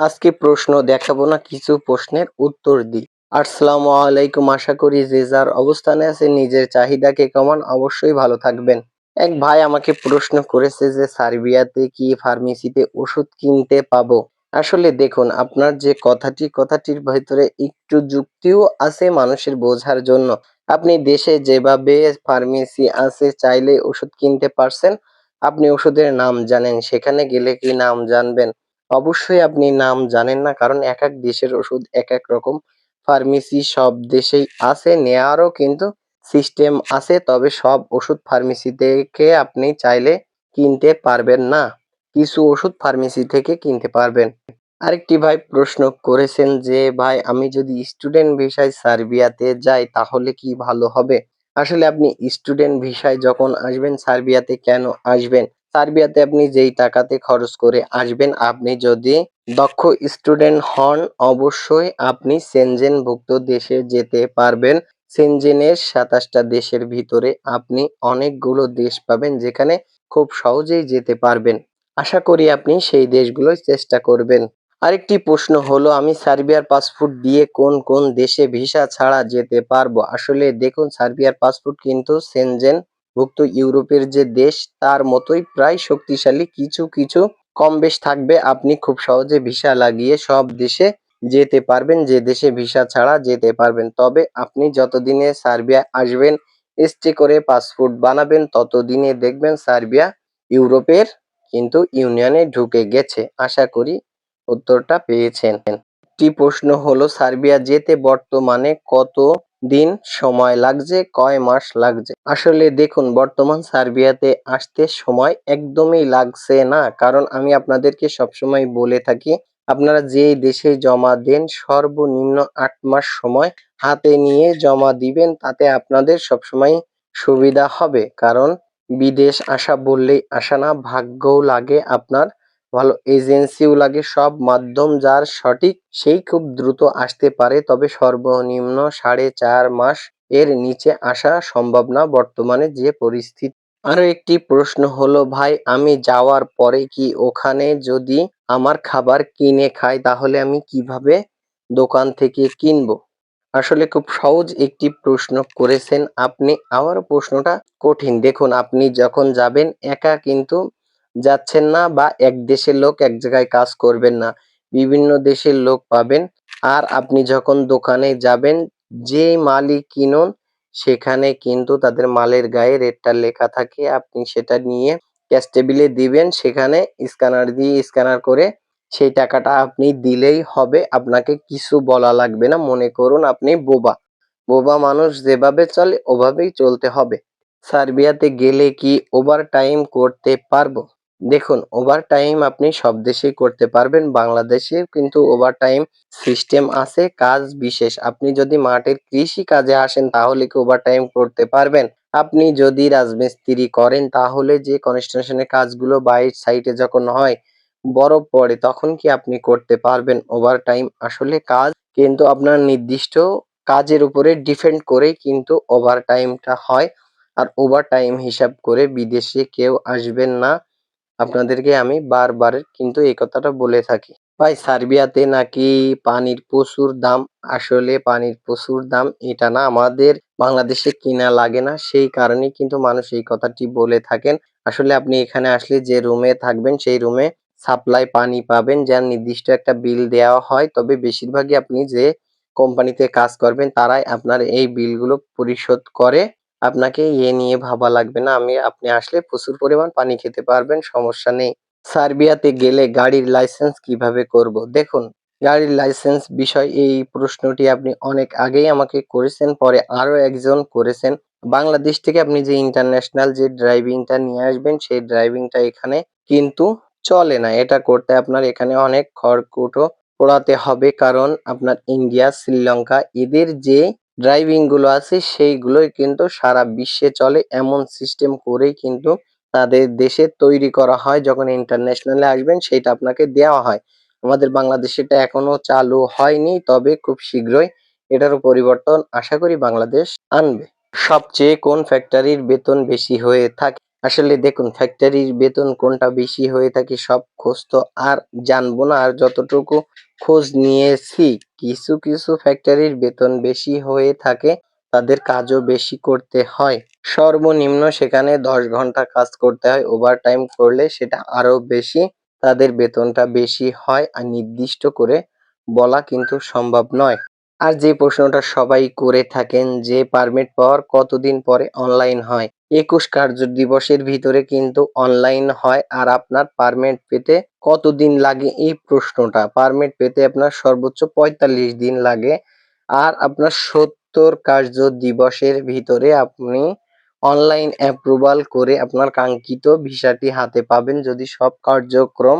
আজকে প্রশ্ন দেখাবো না, কিছু প্রশ্নের উত্তর দিই। আসসালামু আলাইকুম, আশা করি যে যার অবস্থানে আছে, নিজের চাহিদাকে কমান, অবশ্যই ভালো থাকবেন। এক ভাই আমাকে প্রশ্ন করেছে যে, সার্বিয়াতে কি ফার্মেসিতে ওষুধ কিনতে পাবো? আসলে দেখুন, আপনার যে কথাটি, কথাটির ভেতরে একটু যুক্তিও আছে মানুষের বোঝার জন্য। আপনি দেশে যেভাবে ফার্মেসি আছে চাইলে ওষুধ কিনতে পারছেন। আপনি ওষুধের নাম জানেন, সেখানে গেলে কি নাম জানবেন? অবশ্যই আপনি নাম জানেন না, কারণ এক এক দেশের ওষুধ এক এক রকম। ফার্মেসি সব দেশেই আছে নেয়ারও কিন্তু সিস্টেম আছে, তবে সব ওষুধ ফার্মেসি থেকে আপনি চাইলে কিনতে পারবেন না। কিছু ওষুধ ফার্মেসি থেকে কিনতে পারবেন। আরেকটি ভাই প্রশ্ন করেছেন যে, ভাই, আমি যদি স্টুডেন্ট ভিসায় সার্বিয়াতে যাই, তাহলে কি ভালো হবে? আসলে আপনি স্টুডেন্ট ভিসায় যখন আসবেন, সার্বিয়াতে কেন আসবেন? সার্বিয়াতে আপনি যেই টাকাতে খরচ করে আসবেন, আপনি যদি দক্ষ স্টুডেন্ট হন, অবশ্যই আপনি সেনজেনভুক্ত দেশে যেতে পারবেন। সেনজেনের সাতাশটা দেশের ভিতরে আপনি অনেকগুলো দেশ পাবেন, যেখানে খুব সহজেই যেতে পারবেন। আশা করি আপনি সেই দেশগুলোই চেষ্টা করবেন। আরেকটি প্রশ্ন হলো, আমি সার্বিয়ার পাসপোর্ট দিয়ে কোন কোন দেশে ভিসা ছাড়া যেতে পারব? আসলে দেখুন, সার্বিয়ার পাসপোর্ট কিন্তু সেনজেন ভুক্ত ইউরোপের যে দেশ, তার মতোই প্রায় শক্তিশালী কিছু কিছু কম বেশ থাকবে। আপনি খুব সহজে ভিসা লাগিয়ে সব দেশে যেতে পারবেন, যে দেশে ভিসা ছাড়া যেতে পারবেন। তবে আপনি যতদিনে সার্বিয়া আসবেন, স্টে করে পাসপোর্ট বানাবেন, ততদিনে দেখবেন সার্বিয়া ইউরোপের কিন্তু ইউনিয়নে ঢুকে গেছে। আশা করি উত্তরটা পেয়েছেন। একটি প্রশ্ন হলো, সার্বিয়া যেতে বর্তমানে কত দিন, সময় লাগছে, কয় মাস লাগছে? আসলে দেখুন, বর্তমান সার্বিয়াতে আসতে সময় একদমই লাগছে না। কারণ আমি আপনাদেরকে সবসময় বলে থাকি, আপনারা যে দেশে জমা দেন, সর্বনিম্ন আট মাস সময় হাতে নিয়ে জমা দিবেন, তাতে আপনাদের সবসময় সুবিধা হবে। কারণ বিদেশ আসা বললেই আসা না, ভাগ্যও লাগে আপনার। ভালো এজেন্সিও লাগে, সব মাধ্যম যার সঠিক, সেই খুব দ্রুত আসতে পারে। তবে সর্বনিম্ন সাড়ে চার মাস এর নিচে আসা সম্ভব না বর্তমানে যে পরিস্থিতি। আরও একটি প্রশ্ন হলো, ভাই, আমি যাওয়ার পরে কি ওখানে যদি আমার খাবার কিনে খাই, তাহলে আমি কীভাবে দোকান থেকে কিনবো? আসলে খুব সহজ একটি প্রশ্ন করেছেন আপনি। আমার প্রশ্নটা কঠিন। দেখুন, আপনি যখন যাবেন, একা কিন্তু যাচ্ছেন না বা এক দেশের লোক এক জায়গায় কাজ করবেন না। বিভিন্ন দেশের লোক পাবেন। আর আপনি যখন দোকানে যাবেন যে মালই কিনুন, সেখানে কিন্তু তাদের মালের গায়ে রেটটা লেখা থাকে। আপনি সেটা নিয়ে ক্যাশ টেবিলে দিবেন, সেখানে স্ক্যানার দিয়ে স্ক্যানার করে সেই টাকাটা আপনি দিলেই হবে। আপনাকে কিছু বলা লাগবে না। মনে করুন আপনি বোবা। বোবা মানুষ যেভাবে চলে, ওভাবেই চলতে হবে। সার্বিয়াতে গেলে কি ওভার টাইম করতে পারব? দেখুন ওভার টাইম আপনি সব দেশেই করতে পারবেন, বাংলাদেশে কিন্তু ওভার টাইম সিস্টেম আছে, কাজ বিশেষ। আপনি যদি মাঠের কৃষি কাজে আসেন, তাহলে কি ওভার টাইম করতে পারবেন? আপনি যদি রাজমিস্ত্রি করেন, তাহলে যে কনস্ট্রাকশনের কাজগুলো বাইরের সাইটে যখন হয়, বরফ পড়ে, তখন কি আপনি করতে পারবেন? ওভার টাইম আসলে কাজ কিন্তু আপনার নির্দিষ্ট কাজের উপরে ডিপেন্ড করেই কিন্তু ওভার টাইমটা হয়। আর ওভার টাইম হিসাব করে বিদেশে কেউ আসবেন না। আপনাদেরকে আমি বারবার কিন্তু এই কথাটা বলে থাকি। ভাই, সার্বিয়াতে নাকি পানির প্রচুর দাম? আসলে পানির প্রচুর দাম, এটা না আমাদের বাংলাদেশে কিনা লাগে না, সেই কারণে কিন্তু মানুষ এই কথাটি বলে থাকেন। আসলে আপনি এখানে আসলে যে রুমে থাকবেন, সেই রুমে সাপ্লাই পানি পাবেন, যার নির্দিষ্ট একটা বিল দেওয়া হয়। তবে বেশিরভাগই আপনি যে কোম্পানিতে কাজ করবেন, তারাই আপনার এই বিলগুলো পরিশোধ করে। আপনাকে ইয়ে নিয়ে ভাবা লাগবে না। আমি, আপনি আসলে প্রচুর পরিমাণ পানি খেতে পারবেন, সমস্যা নেই। সার্বিয়াতে গেলে গাড়ির লাইসেন্স কীভাবে করব? দেখুন, গাড়ির লাইসেন্স বিষয় এই প্রশ্নটি আপনি অনেক আগেই আমাকে করেছেন, পরে আরও একজন করেছেন। বাংলাদেশ থেকে আপনি যে ইন্টারন্যাশনাল যে ড্রাইভিংটা নিয়ে আসবেন, সেই ড্রাইভিংটা এখানে কিন্তু চলে না। এটা করতে আপনার এখানে অনেক খড়কুটো পোড়াতে হবে, কারণ আপনার ইন্ডিয়া, শ্রীলঙ্কা এদের যে ড্রাইভিংগুলো আছে, সেইগুলোই কিন্তু সারা বিশ্বে চলে। এমন সিস্টেম করেই কিন্তু তাদের দেশে তৈরি করা হয়, যখন ইন্টারন্যাশনালে আসবেন সেটা আপনাকে দেওয়া হয়। আমাদের বাংলাদেশে এটা এখনও চালু হয়নি, তবে খুব শীঘ্রই এটারও পরিবর্তন আশা করি বাংলাদেশ আনবে। সবচেয়ে কোন ফ্যাক্টরির বেতন বেশি হয়ে থাকে? আসলে দেখুন ফ্যাক্টরির বেতন কোনটা বেশি হয়ে থাকে সব খোঁজ তো আর জানব না। আর যতটুকু খোঁজ নিয়েছি, কিছু কিছু ফ্যাক্টরির বেতন বেশি হয়ে থাকে, তাদের কাজও বেশি করতে হয়। সর্বনিম্ন সেখানে দশ ঘণ্টা কাজ করতে হয় ওভার টাইম করলে সেটা আরও বেশি, তাদের বেতনটা বেশি হয়। আর নির্দিষ্ট করে বলা কিন্তু সম্ভব নয়। আর যে প্রশ্নটা সবাই করে থাকেন যে পারমিট পাওয়ার কতদিন পরে অনলাইন হয়? একুশ কার্য দিবসের ভিতরে কিন্তু অনলাইন হয় আর আপনার পারমিট পেতে কতদিন লাগে এই প্রশ্নটা? পারমিট পেতে আপনার সর্বোচ্চ পঁয়তাল্লিশ দিন লাগে আর আপনার সত্তর কার্য দিবসের ভিতরে আপনি অনলাইন অ্যাপ্রুভাল করে আপনার কাঙ্ক্ষিত ভিসাটি হাতে পাবেন যদি সব কার্যক্রম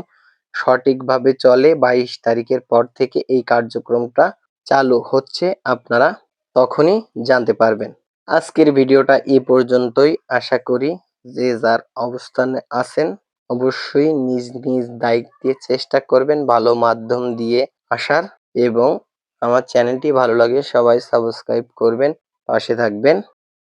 সঠিকভাবে চলে বাইশ তারিখের পর থেকে এই কার্যক্রমটা চালু হচ্ছে আপনারা তখনই জানতে পারবেন। আজকের ভিডিওটা এ পর্যন্তই। আশা করি যে যার অবস্থানে আছেন অবশ্যই নিজ নিজ দায়িত্বে চেষ্টা করবেন ভালো মাধ্যম দিয়ে আসার এবং আমার চ্যানেলটি ভালো লাগে সবাই সাবস্ক্রাইব করবেন, পাশে থাকবেন।